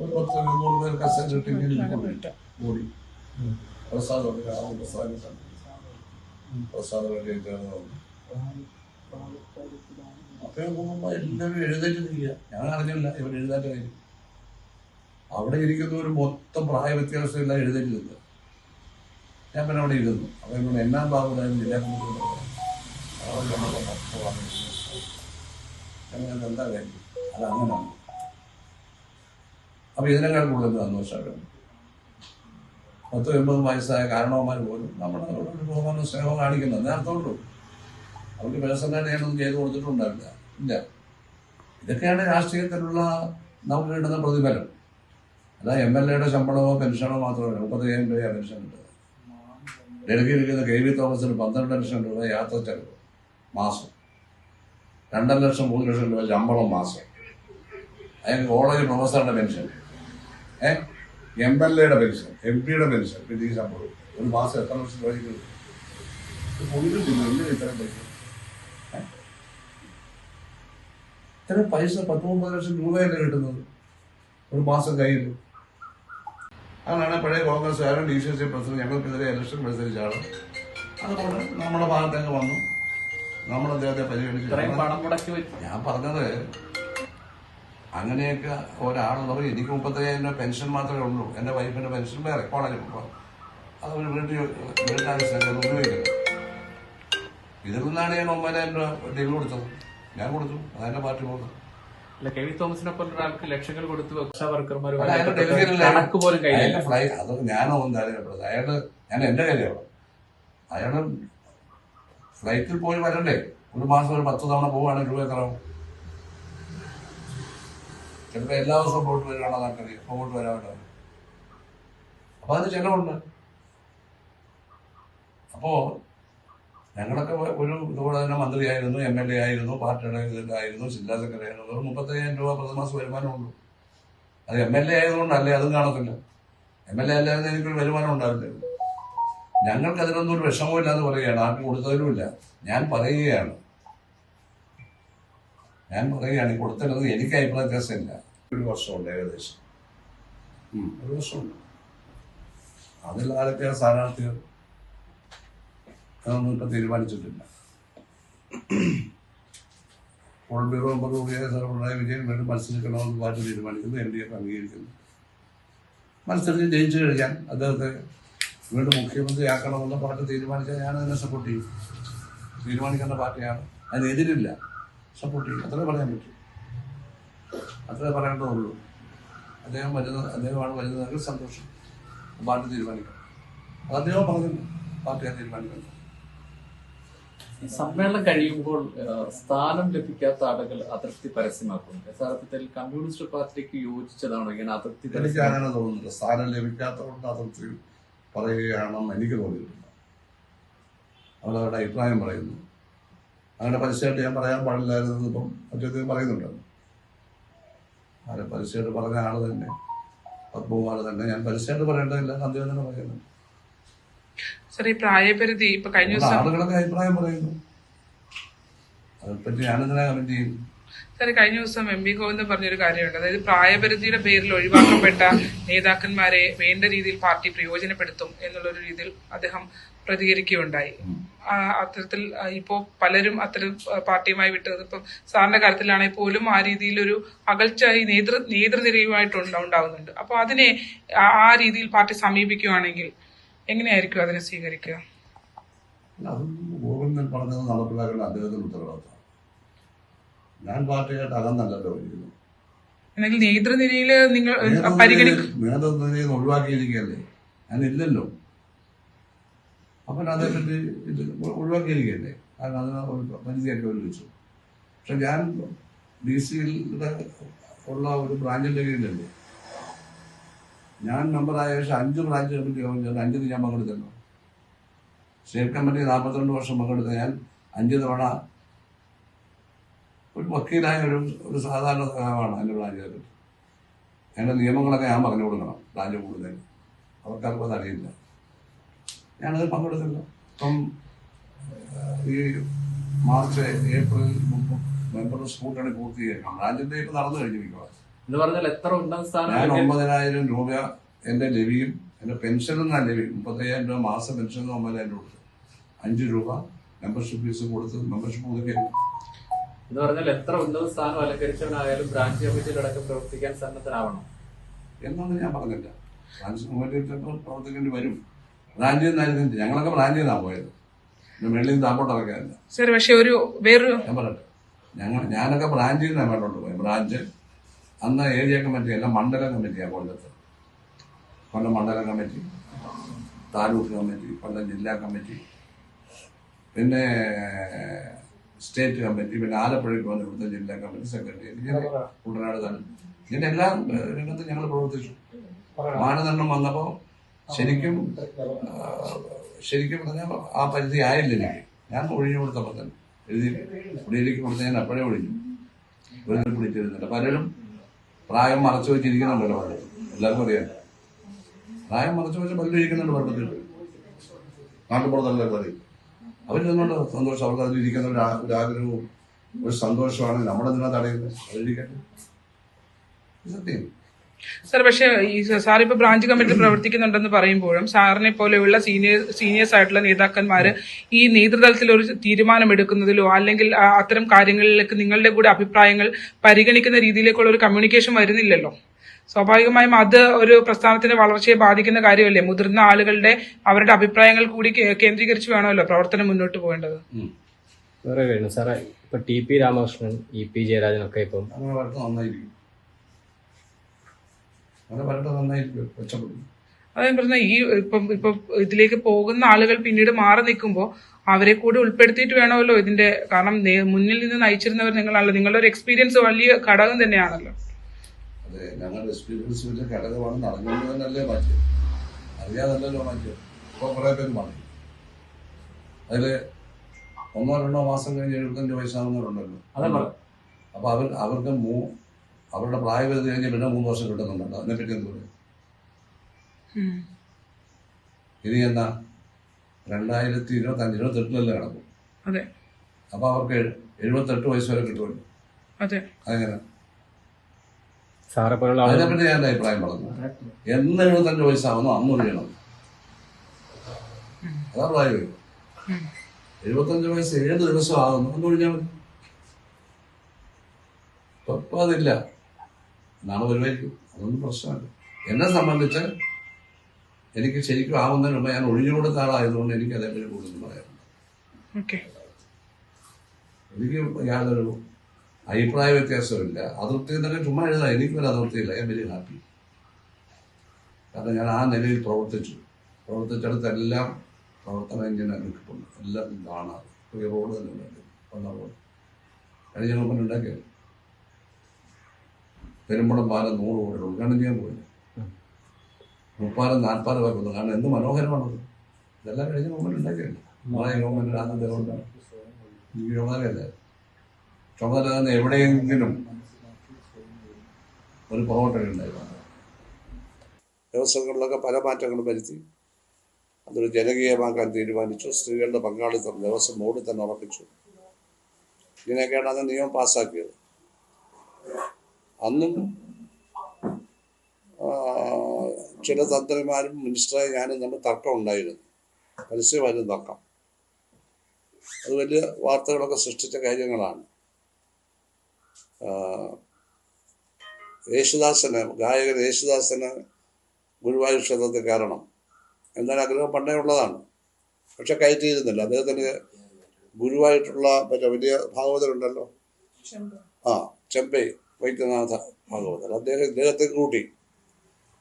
ഒരു പത്ത് നൂറ് പേർ കസേര ഇട്ട് കൂടി പ്രസാദം രാമ പ്രസാദം പ്രസാദം എല്ലാവരും ഞാൻ അറിഞ്ഞില്ല ഇവർ എഴുതാറ്റ കാര്യം അവിടെ ഇരിക്കുന്നവർ മൊത്തം പ്രായ വ്യത്യാസമില്ല എഴുന്നേറ്റ് ഞാൻ പിന്നെ അവിടെ ഇരുന്നു അപ്പൊ എന്നോട് എന്നാ ബാബുലായിരുന്നു ജില്ലാ കമ്മിറ്റി എന്താ കാര്യം അത് അങ്ങനെയാണ് അപ്പൊ ഇതിനേക്കാൾ കൂടുതൽ സന്തോഷമാണ് പത്ത് എൺപത് വയസ്സായ കാരണവന്മാർ പോലും നമ്മുടെ ഒരു സ്നേഹം കാണിക്കുന്നത് നേരത്തോണ്ടു അവർക്ക് പേഴ്സണലായിട്ട് ഞാനൊന്നും ചെയ്തു കൊടുത്തിട്ടുണ്ടാവില്ല. ഇല്ല. ഇതൊക്കെയാണ് രാഷ്ട്രീയത്തിലുള്ള നമുക്ക് കിട്ടുന്ന പ്രതിഫലം. അല്ല എം എൽ എയുടെ ശമ്പളമോ പെൻഷനോ മാത്രമല്ല. മുപ്പത്തയ്യായിരം രൂപയാണ് പെൻഷൻ കിട്ടുന്നത് ഡൽഹിയിലിരിക്കുന്ന കെ. വി. തോമസിന് പന്ത്രണ്ട് ലക്ഷം രൂപ യാത്ര ചെലവ് മാസം. രണ്ടര ലക്ഷം മൂന്ന് ലക്ഷം രൂപ ശമ്പളം മാസം. അയാൾക്ക് കോളേജ് പ്രൊഫസറുടെ പെൻഷൻ. എം എൽ എയുടെ പെൻഷൻ എം പിയുടെ പെൻഷൻ. പിന്നെ ഈ ശമ്പളം ഒരു മാസം എത്ര വർഷം രൂപ എന്തിനാ ഇത്രയും പൈസ? ഇത്രയും പൈസ പത്ത് മുപ്പത് ലക്ഷം രൂപയല്ലേ കിട്ടുന്നത്? ഒരു മാസം കയ്യിൽ അങ്ങനെയാണ് പഴയ കോൺഗ്രസ്സുകാരൻ ഡി സി സി പ്രസിഡന്റ് ഞങ്ങൾക്കെതിരെ ഇലക്ഷൻ മത്സരിച്ചാണ്. അതുകൊണ്ട് നമ്മുടെ ഭാഗത്തേക്ക് വന്നു. നമ്മൾ അദ്ദേഹത്തെ പരിഗണിച്ചു ഞാൻ പറഞ്ഞത് അങ്ങനെയൊക്കെ ഒരാളുള്ളവർ എനിക്ക് മുപ്പത്തയ്യായിരം രൂപ പെൻഷൻ മാത്രമേ ഉള്ളൂ. എന്റെ വൈഫിന്റെ പെൻഷൻ വേറെ കോളേജിൽ ഇപ്പോൾ അത് ഒരു വീട്ടിൽ വീട്ടാവശ്യത്തിന് ഉപയോഗിക്കുന്നത് ഇതിൽ നിന്നാണ് ഞാൻ ഒമ്പതിനായിരം രൂപ ഡീൽ കൊടുത്തത്. ഞാൻ കൊടുത്തു. അതെന്റെ പാർട്ടി കൊടുത്തു അല്ല കെ വി തോമസിനെ പോലെ ഒരാൾക്ക് ലക്ഷങ്ങൾ കൊടുത്ത് ആശാ വർക്കർമാർ അല്ല, അയാൾ ഡൽഹിയിലല്ലേ? കണക്ക് പോലും കയ്യിലില്ല. അയാളുടെ ഫ്ലൈ അത് ഞാനോ ഒന്നും അറിയപ്പെട്ടത് അയാൾ ഞാൻ എന്റെ കാര്യമാണ്. അയാൾ ഫ്ലൈറ്റിൽ പോയി വരണ്ടേ? ഒരു മാസം ഒരു പത്ത് തവണ പോവുകയാണെങ്കിൽ രൂപ എത്ര ആവും? ചിലപ്പോൾ എല്ലാ ദിവസവും പോയിട്ട് വരികയാണോ നമുക്കറിയാം പോയിട്ട് വരാമല്ലോ. അപ്പൊ അതിന് ചിലവുണ്ട്. അപ്പോ ഞങ്ങളൊക്കെ ഒരു ഇതുപോലെ തന്നെ മന്ത്രിയായിരുന്നു എം എൽ എ ആയിരുന്നു പാർട്ടിയുടെ ഇതിലായിരുന്നു ജില്ലാ സെക്രട്ടറി ആയിരുന്നു. ഒരു മുപ്പത്തയ്യായിരം രൂപ പ്രതിമാസം വരുമാനമുള്ളൂ അത് എം എൽ എ ആയതുകൊണ്ടല്ലേ അതും കാണത്തില്ല. എം എൽ എ അല്ലാതെ എനിക്കൊരു വരുമാനം ഉണ്ടാവില്ല. ഞങ്ങൾക്ക് അതിനൊന്നും ഒരു വിഷമവും എന്ന് പറയുകയാണ് ആർക്കും കൊടുത്തതിനുമില്ല. ഞാൻ പറയുകയാണ് ഞാൻ പറയുകയാണ് കൊടുത്തത് എനിക്ക് അഭിപ്രായ വ്യത്യാസമില്ല. ഒരു വർഷമുണ്ട് ഏകദേശം. ഒരു വർഷമുണ്ട്. അതിൽ ആരൊക്കെയാണ് സ്ഥാനാർത്ഥികൾ അതൊന്നും ഇപ്പം തീരുമാനിച്ചിട്ടില്ല. പോൾ ബ്യൂറോ മെമ്പർ കൂടിയായ സാർ പിണറായി വിജയൻ വീണ്ടും മത്സരിക്കണമെന്ന് പാർട്ടി തീരുമാനിക്കുന്നു എൻ ഡി എഫ് അംഗീകരിക്കുന്നു. മത്സരിച്ച് ജയിച്ചു കഴിഞ്ഞാൽ അദ്ദേഹത്തെ വീണ്ടും മുഖ്യമന്ത്രിയാക്കണമെന്ന് പാർട്ടി തീരുമാനിച്ചാൽ ഞാൻ അതിനെ സപ്പോർട്ട് ചെയ്യും. തീരുമാനിക്കേണ്ട പാർട്ടിയാണ്. അതിനെതിരില്ല. സപ്പോർട്ട് ചെയ്യും അത്രേ പറയാൻ പറ്റും. അത്രേ പറയേണ്ടതുള്ളൂ അദ്ദേഹം വരുന്നത് അദ്ദേഹമാണ് വരുന്നതെങ്കിൽ സന്തോഷം. പാർട്ടി തീരുമാനിക്കണം. അത് അദ്ദേഹം പറഞ്ഞു പാർട്ടിയെ തീരുമാനിക്കണം. ഈ സമ്മേളനം കഴിയുമ്പോൾ സ്ഥാനം ലഭിക്കാത്ത ആളുകൾ അതിർത്തി പരസ്യമാക്കുന്നു യഥാർത്ഥത്തിൽ കമ്മ്യൂണിസ്റ്റ് പാർട്ടിക്ക് യോജിച്ചതാണോ ഇങ്ങനെ അതൃപ്തി എനിക്ക് അങ്ങനെ തോന്നുന്നില്ല. സ്ഥാനം ലഭിക്കാത്തതുകൊണ്ട് അതിർത്തി പറയുകയാണെന്ന് എനിക്ക് തോന്നിയിട്ടില്ല അവരവരുടെ അഭിപ്രായം പറയുന്നു. അങ്ങനെ പരസ്യമായിട്ട് ഞാൻ പറയാൻ പാടില്ലായിരുന്നു ഇപ്പം മറ്റേത് പറയുന്നുണ്ട്. ആരെ പരസ്യമായിട്ട് പറഞ്ഞ ആൾ തന്നെ പത്മകുമാർ തന്നെ. ഞാൻ പരസ്യമായിട്ട് പറയേണ്ടതില്ല സന്ധ്യ തന്നെ പറയുന്നു. സാർ ഈ പ്രായപരിധി ഇപ്പൊ കഴിഞ്ഞ ദിവസം ആളുകളൊക്കെ അഭിപ്രായം പറയുന്നു. അതിനെപ്പറ്റി ഞാനിതിനെ കമന്റ് ചെയ്യും. സാർ കഴിഞ്ഞ ദിവസം എം വി ഗോവിന്ദൻ പറഞ്ഞൊരു കാര്യമുണ്ട്. അതായത് പ്രായപരിധിയുടെ പേരിൽ ഒഴിവാക്കപ്പെട്ട നേതാക്കന്മാരെ വേണ്ട രീതിയിൽ പാർട്ടി പ്രയോജനപ്പെടുത്തും എന്നുള്ളൊരു രീതിയിൽ അദ്ദേഹം പ്രതികരിക്കുകയുണ്ടായി. അത്തരത്തിൽ ഇപ്പോ പലരും അത്തരം പാർട്ടിയുമായി വിട്ടത് ഇപ്പം സാറിന്റെ കാര്യത്തിലാണെങ്കിൽ പോലും ആ രീതിയിലൊരു അകൽച്ച ഈ നേതൃ നേതൃനിരയുമായിട്ട് ഉണ്ട- ഉണ്ടാവുന്നുണ്ട്. അപ്പോൾ അതിനെ ആ- രീതിയിൽ പാർട്ടി സമീപിക്കുകയാണെങ്കിൽ എങ്ങനെയായിരിക്കും അതിനെ സ്വീകരിക്കുക? അതും ഗോവിന്ദൻ പറഞ്ഞത് നടപ്പിലാക്കേണ്ട അദ്ദേഹത്തിന്റെ ഉത്തരവാദിത്തമാണ് ഞാൻ പാർട്ടിയായിട്ട് എന്നെങ്കിൽ നേതൃനിരയിൽ നിങ്ങൾ നേതൃത്വത്തിൽ ഒഴിവാക്കിയിരിക്കുകയല്ലേ? ഞാനില്ലല്ലോ അപ്പം അതേപ്പറ്റി ഇത് ഒഴിവാക്കിയിരിക്കുകയല്ലേ? കാരണം അതിന് ഒരു പരിധിയായിട്ട് വെച്ചു. പക്ഷെ ഞാൻ ഡി സിയുടെ ഉള്ള ഒരു ബ്രാഞ്ചിന്റെ കീഴിലല്ലേ? ഞാൻ മെമ്പറായ ശേഷം അഞ്ച് ബ്രാഞ്ച് കമ്മിറ്റി യോഗം ചേർന്ന് അഞ്ചിന് ഞാൻ പങ്കെടുത്തല്ലോ. സ്റ്റേറ്റ് കമ്മിറ്റി നാൽപ്പത്തിരണ്ട് വർഷം പങ്കെടുത്ത ഞാൻ അഞ്ച് തവണ ഒരു വക്കീലായ ഒരു ഒരു സാധാരണ സഹാവാണ് എന്റെ ബ്രാഞ്ച് കമ്മിറ്റി അതിന്റെ നിയമങ്ങളൊക്കെ ഞാൻ പറഞ്ഞു കൊടുക്കണം ബ്രാഞ്ച് കൂടുതൽ. അവർക്കാർക്കും അത് അറിയില്ല. ഞാനത് പങ്കെടുത്തില്ല. ഇപ്പം ഈ മാർച്ച് ഏപ്രിൽ മെമ്പർ സ്കൂട്ടണി പൂർത്തീകരിക്കണം ബ്രാഞ്ചിന്റെ ഇപ്പം നടന്നു കഴിഞ്ഞു മിക്കവാറും. എന്ന് പറഞ്ഞാൽ എത്ര സ്ഥാനം ഞാൻ ഒമ്പതിനായിരം രൂപ എന്റെ ലെവിയും എന്റെ പെൻഷനും ഞാൻ ലവി മുപ്പത്തയ്യായിരം രൂപ മാസം പെൻഷനും ഒമ്പതിനായിരം രൂപ അഞ്ച് രൂപ മെമ്പർഷിപ്പ് ഫീസ് കൊടുത്ത് മെമ്പർഷിപ്പ് പുതുക്കിയില്ല എന്ന് പറഞ്ഞാൽ എത്ര ഉന്നത സ്ഥാനം അലങ്കരിച്ചവനായാലും ബ്രാഞ്ച് കമ്മിറ്റിയിലടക്കം പ്രവർത്തിക്കാൻ സന്നദ്ധനാവണം എന്നൊന്നും ഞാൻ പറഞ്ഞില്ല ബ്രാഞ്ച് കമ്മിറ്റി ചിലപ്പോൾ പ്രവർത്തിക്കേണ്ടി വരും. ബ്രാഞ്ചിൽ നിന്നായിരുന്നു ഞങ്ങളൊക്കെ ബ്രാഞ്ചിൽ നിന്നാണ് പോയത്. പിന്നെ വെളിയിൽ നിന്ന് താപ്പോട്ട് ഇറക്കാനില്ല. സർ പക്ഷെ ഒരു വേറൊരു ഞാൻ പറയട്ടെ. ഞങ്ങൾ ഞാനൊക്കെ ബ്രാഞ്ചിൽ നിന്നാണ് മേട്ടോട്ട് പോയത് ബ്രാഞ്ച് അന്ന് ഏരിയ കമ്മിറ്റി അല്ല മണ്ഡല കമ്മിറ്റിയാണ് കൊല്ലത്ത് കൊല്ലം മണ്ഡല കമ്മിറ്റി താലൂക്ക് കമ്മിറ്റി കൊല്ലം ജില്ലാ കമ്മിറ്റി പിന്നെ സ്റ്റേറ്റ് കമ്മിറ്റി പിന്നെ ആലപ്പുഴയ്ക്ക് പോലെ ഇവിടുത്തെ ജില്ലാ കമ്മിറ്റി സെക്രട്ടറി ഇങ്ങനെ കുട്ടനാട് തന്നെ. ഇങ്ങനെ എല്ലാ രംഗത്തും ഞങ്ങൾ പ്രവർത്തിച്ചു. മാനദണ്ഡം വന്നപ്പോൾ ശരിക്കും ശരിക്കും പറഞ്ഞാൽ ആ പരിധി ആയില്ല എനിക്ക്. ഞാൻ ഒഴിഞ്ഞു കൊടുത്തപ്പോൾ തന്നെ. എഴുതി കുടിയിലേക്ക് കൊടുത്ത് ഞാൻ അപ്പോഴേ ഒഴിഞ്ഞു. വെറുതെ പിടിച്ചിരുന്നില്ല പലരും പ്രായം മറച്ചു വെച്ചിരിക്കുന്നുണ്ടല്ലോ പലരും എല്ലാവർക്കും അറിയാം. പ്രായം മറച്ചു വെച്ച് പലരും ഇരിക്കുന്നുണ്ട് പലത്തിൽ നാട്ടുപുറത്തല്ലേ പറയും അവരിരുന്നുണ്ട് സന്തോഷം അവർക്ക് അതിലിരിക്കുന്ന ഒരു ഒരാഗ്രഹവും ഒരു സന്തോഷമാണ് നമ്മളെന്തിനാ തടയുന്നത് അതിരിക്കട്ടെ സത്യം. സാർ പക്ഷേ ഈ സാർ ഇപ്പൊ ബ്രാഞ്ച് കമ്മിറ്റി പ്രവർത്തിക്കുന്നുണ്ടെന്ന് പറയുമ്പോഴും സാറിനെ പോലെയുള്ള സീനിയർ സീനിയേഴ്സ് ആയിട്ടുള്ള നേതാക്കന്മാര് ഈ നേതൃതലത്തിൽ ഒരു തീരുമാനം എടുക്കുന്നതിലോ അല്ലെങ്കിൽ അത്തരം കാര്യങ്ങളിലേക്ക് നിങ്ങളുടെ കൂടെ അഭിപ്രായങ്ങൾ പരിഗണിക്കുന്ന രീതിയിലേക്കുള്ള ഒരു കമ്മ്യൂണിക്കേഷൻ വരുന്നില്ലല്ലോ? സ്വാഭാവികമായും അത് ഒരു പ്രസ്ഥാനത്തിന്റെ വളർച്ചയെ ബാധിക്കുന്ന കാര്യമല്ലേ? മുതിർന്ന ആളുകളുടെ അവരുടെ അഭിപ്രായങ്ങൾ കൂടി കേന്ദ്രീകരിച്ച് വേണമല്ലോ പ്രവർത്തനം മുന്നോട്ട് പോകേണ്ടത്. വേറെ കാര്യം സാറേ ഇപ്പൊ T P Ramakrishnan E P Jayarajan ഒക്കെ ഇപ്പം അതെ പറഞ്ഞ ഈ ഇപ്പം ഇപ്പൊ ഇതിലേക്ക് പോകുന്ന ആളുകൾ പിന്നീട് മാറി നിൽക്കുമ്പോൾ അവരെ കൂടി ഉൾപ്പെടുത്തിയിട്ട് വേണമല്ലോ ഇതിന്റെ കാരണം മുന്നിൽ നിന്ന് നയിച്ചിരുന്നവർ നിങ്ങളാണല്ലോ നിങ്ങളുടെ ഒരു എക്സ്പീരിയൻസ് വലിയ ഘടകം തന്നെയാണല്ലോ. അതെ ഞങ്ങളുടെ എക്സ്പീരിയൻസ് വലിയ ഘടകമാണ് നടന്നുകൊണ്ട് തന്നെയല്ലേ മാറ്റിയത് അറിയാതല്ലല്ലോ മാറ്റിയത് ഇപ്പോൾ കുറേ പേര് മാറി അതിൽ ഒന്നോ രണ്ടോ മാസം കഴിഞ്ഞ് എഴുപത്തഞ്ച് വയസ്സാകുന്നവരുണ്ടല്ലോ അപ്പൊ അവർ അവർക്ക് മൂ അവരുടെ പ്രായപരിധി കഴിഞ്ഞ് പിന്നെ മൂന്ന് വർഷം കിട്ടുന്നുണ്ടല്ലോ. അതിനെപ്പറ്റി എന്ത് പറയും? ഇനി എന്നാ? രണ്ടായിരത്തി ഇരുപത്തഞ്ച് ഇരുപത്തെട്ടിലല്ലേ നടക്കും. അതെ. അപ്പോൾ അവർക്ക് എഴു- എഴുപത്തെട്ട് വയസ്സ് വരെ കിട്ടുമല്ലോ. അതെ. അങ്ങനെ സാറെ പോലുള്ള അതിനെപ്പറ്റി ഞാൻ അഭിപ്രായം പറഞ്ഞു. എന്ന് എഴുപത്തഞ്ച് വയസ്സാവുന്നു അന്ന് ഒഴിയണം അതാ പ്രായം. ഉം. എഴുപത്തഞ്ച് വയസ്സ് ഏഴ് ദിവസം ആകുന്നു അന്ന് ഒഴിഞ്ഞാൽ മതി. ഇപ്പൊ ഇപ്പൊ അതില്ല. നാളെ വരുമായിരിക്കും അതൊന്നും പ്രശ്നമല്ല. എന്നെ സംബന്ധിച്ച് എനിക്ക് ശരിക്കും ആവുന്നതിന് മുമ്പ് ഞാൻ ഒഴിഞ്ഞു കൊടുത്ത ആളായതുകൊണ്ട് എനിക്ക് അതേപോലെ കൂടുതൽ പറയാറുണ്ട് എനിക്ക് യാതൊരു അഭിപ്രായ വ്യത്യാസമില്ല. അതിർത്തി എന്നൊക്കെ ചുമ്മാ എഴുതാം എനിക്കൊരു അതിർത്തിയില്ല ഞാൻ വെരി ഹാപ്പി കാരണം ഞാൻ ആ നിലയിൽ പ്രവർത്തിച്ചു. പ്രവർത്തിച്ചെടുത്തെല്ലാം പ്രവർത്തന എഞ്ചിന് നിൽക്കുന്നുണ്ട് എല്ലാം കാണാതെ. പുതിയ റോഡ് തന്നെ ഉണ്ടാക്കി. വന്ന റോഡ്. കഴിഞ്ഞ ഗവൺമെന്റ് ഉണ്ടാക്കിയത് പെരുമ്പടം പാലം നൂറ് കോടി ഉദ്ഘാടനം ചെയ്യാൻ പോയില്ല മുപ്പാലം നാൽപ്പാലം വന്നു കാരണം എന്ത് മനോഹരമാണത്. ഇതെല്ലാം കഴിഞ്ഞ ഗവൺമെന്റ് ഉണ്ടാക്കിയല്ലേ നാളെ ഗവൺമെന്റ് ആദ്യം ഗവൺമെന്റ് ഈ ചുമതലയല്ലേ ചുമതല നിന്ന് എവിടെയെങ്കിലും ഒരു പുറകോട്ടടി ഉണ്ടായിരുന്നു. വ്യവസ്ഥകളിലൊക്കെ പല മാറ്റങ്ങളും വരുത്തി. അതൊരു ജനകീയമാക്കാൻ തീരുമാനിച്ചു. സ്ത്രീകളുടെ പങ്കാളിത്തം ദേവസ്വം ബോർഡിൽ തന്നെ ഉറപ്പിച്ചു. ഇങ്ങനെയൊക്കെയാണ് അത് നിയമം പാസ്സാക്കിയത്. അന്നും ചില തന്ത്രിമാരും മിനിസ്റ്ററായി ഞാനും തമ്മിൽ തർക്കം ഉണ്ടായിരുന്നു. പരസ്യമായിരുന്നു തർക്കം. അത് വലിയ വാർത്തകളൊക്കെ സൃഷ്ടിച്ച കാര്യങ്ങളാണ്. യേശുദാസന് ഗായകൻ യേശുദാസന് ഗുരുവായൂർ ക്ഷേത്രത്തിൽ കയറണം. എന്നാൽ ആഗ്രഹം പണ്ടേ ഉള്ളതാണ്. പക്ഷെ കയറ്റിയിരുന്നില്ല. അദ്ദേഹത്തിന് ഗുരുവായിട്ടുള്ള മറ്റേ വലിയ ഭാഗവതരുണ്ടല്ലോ? ആ ചെമ്പൈ വൈദ്യനാഥ ഭാഗവതർ. അദ്ദേഹം ഇദ്ദേഹത്തെ കൂട്ടി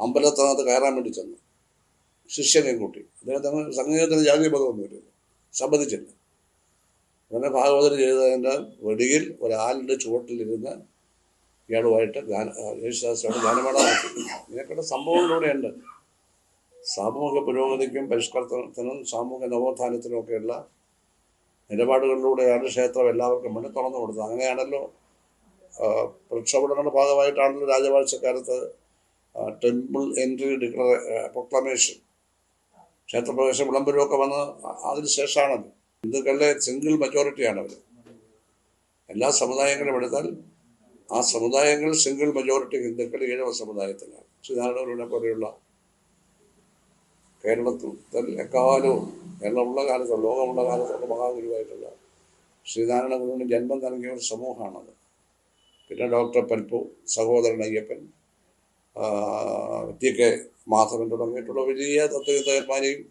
അമ്പലത്തിനകത്ത് കയറാൻ വേണ്ടി ചെന്നു. ശിഷ്യനെ കൂട്ടി. അദ്ദേഹത്തിന് സംഗീതത്തിന് ജാതി ബോധമൊന്നുമില്ല സമ്മതിച്ചില്ല അങ്ങനെ ഭാഗവതർ ചെയ്തതിന്റെ വെടിയിൽ ഒരാലിന്റെ ചുവട്ടിലിരുന്ന് ഇയാളുമായിട്ട് ഗാന യേശുദാസോട് ഗാനമേള നടത്തി സംഭവങ്ങളിലൂടെയുണ്ട് സാമൂഹിക പുരോഗതിക്കും പരിഷ്കർത്തനത്തിനും സാമൂഹിക നവോത്ഥാനത്തിനുമൊക്കെയുള്ള നിലപാടുകളിലൂടെയാണ് ക്ഷേത്രം എല്ലാവർക്കും വേണ്ടി തുറന്നു കൊടുത്തത്. അങ്ങനെയാണല്ലോ പ്രക്ഷോഭങ്ങളുടെ ഭാഗമായിട്ടാണല്ലോ രാജവാഴ്ചക്കാലത്ത് ടെമ്പിൾ എൻട്രി ഡിക്ലറേ പ്രൊക്ലമേഷൻ ക്ഷേത്രപ്രവേശം വിളംബരമൊക്കെ വന്ന് അതിന് ശേഷമാണല്ലോ ഹിന്ദുക്കളുടെ സിംഗിൾ മെജോറിറ്റിയാണ് അവർ എല്ലാ സമുദായങ്ങളും എടുത്താൽ ആ സമുദായങ്ങൾ സിംഗിൾ മെജോറിറ്റി ഹിന്ദുക്കൾ ഈഴവ സമുദായത്തിലാണ്. ശ്രീനാരായണഗുരുവിനെ പോലെയുള്ള കേരളത്തിൽ എക്കാലവും കേരളമുള്ള കാലത്ത് ലോകമുള്ള കാലത്തുള്ള മഹാഗുരുവായിട്ടുള്ള ശ്രീനാരായണ ഗുരുവിന് ജന്മം നൽകിയ ഒരു സമൂഹമാണത്. പിന്നെ doctor Palpu Sahodaran Ayyappan T K Madhavan തുടങ്ങിയിട്ടുള്ള വലിയ തത്വചിന്തകന്മാരെയും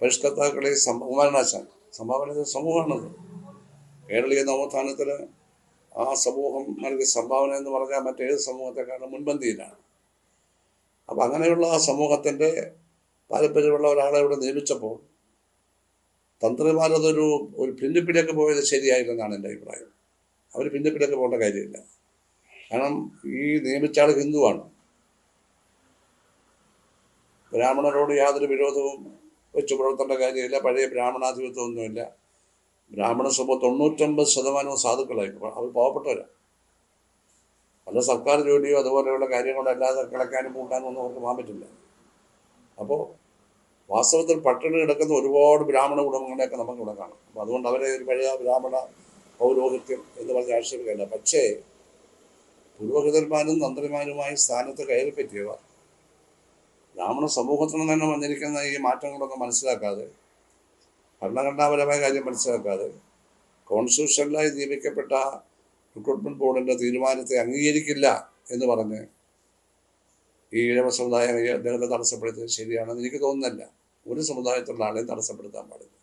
പരിഷ്കർത്താക്കളെയും സംഭാവനാശാൻ സംഭാവന സമൂഹമാണത്. കേരളീയ നവോത്ഥാനത്തിന് ആ സമൂഹം നൽകിയ സംഭാവന എന്ന് പറഞ്ഞാൽ മറ്റേത് സമൂഹത്തെക്കാളും മുൻപന്തിയിലാണ്. അപ്പം അങ്ങനെയുള്ള ആ സമൂഹത്തിന്റെ താല്പര്യമുള്ള ഒരാളെ ഇവിടെ നിയമിച്ചപ്പോൾ തന്ത്രിമാരതൊരു ഒരു ഭിന്നിപ്പിലേക്ക് പോയത് ശരിയായില്ലെന്നാണ് എന്റെ അഭിപ്രായം. അവർ ഭിന്നിപ്പിലേക്ക് പോകേണ്ട കാര്യമില്ല. കാരണം ഈ നിയമിച്ച ആൾ ഹിന്ദുവാണ്. ബ്രാഹ്മണരോട് യാതൊരു വിരോധവും വെച്ച് പുലർത്തേണ്ട കാര്യമില്ല. പഴയ ബ്രാഹ്മണാധിപത്യമൊന്നുമില്ല. ബ്രാഹ്മണ സമൂഹം തൊണ്ണൂറ്റൊമ്പത് ശതമാനവും സാധുക്കളായി. അവർ പാവപ്പെട്ടവരാണ് പല സർക്കാർ ജോലിയോ അതുപോലെയുള്ള കാര്യങ്ങളോ അല്ലാതെ കിടക്കാനും കൂട്ടാനും ഒന്നും അവർക്ക് പോകാൻ പറ്റില്ല. അപ്പോൾ വാസ്തവത്തിൽ പട്ടിണി കിടക്കുന്ന ഒരുപാട് ബ്രാഹ്മണ കുടുംബങ്ങളെയൊക്കെ നമുക്ക് ഇവിടെ കാണാം. അപ്പോൾ അതുകൊണ്ട് അവരെ ഒരു പഴയ ബ്രാഹ്മണ പൗരോഹിത്യം എന്ന് പറഞ്ഞ ആക്ഷേപിക്കില്ല പക്ഷേ പുരോഹിതന്മാരും തന്ത്രിമാരുമായി സ്ഥാനത്ത് കയറിപ്പറ്റിയവർ ബ്രാഹ്മണ സമൂഹത്തിൽ നിന്ന് തന്നെ വന്നിരിക്കുന്ന ഈ മാറ്റങ്ങളൊക്കെ മനസ്സിലാക്കാതെ ഭരണഘടനാപരമായ കാര്യം മനസ്സിലാക്കാതെ കോൺസ്റ്റിറ്റ്യൂഷനിലായി നിയമിക്കപ്പെട്ട റിക്രൂട്ട്മെന്റ് ബോർഡിന്റെ തീരുമാനത്തെ അംഗീകരിക്കില്ല എന്ന് പറഞ്ഞ് ഈ ഇഴവ സമുദായം അദ്ദേഹത്തെ തടസ്സപ്പെടുത്തിയത് ശരിയാണെന്ന് എനിക്ക് തോന്നുന്നില്ല. ഒരു സമുദായത്തിലുള്ള ആളെയും തടസ്സപ്പെടുത്താൻ പാടില്ല.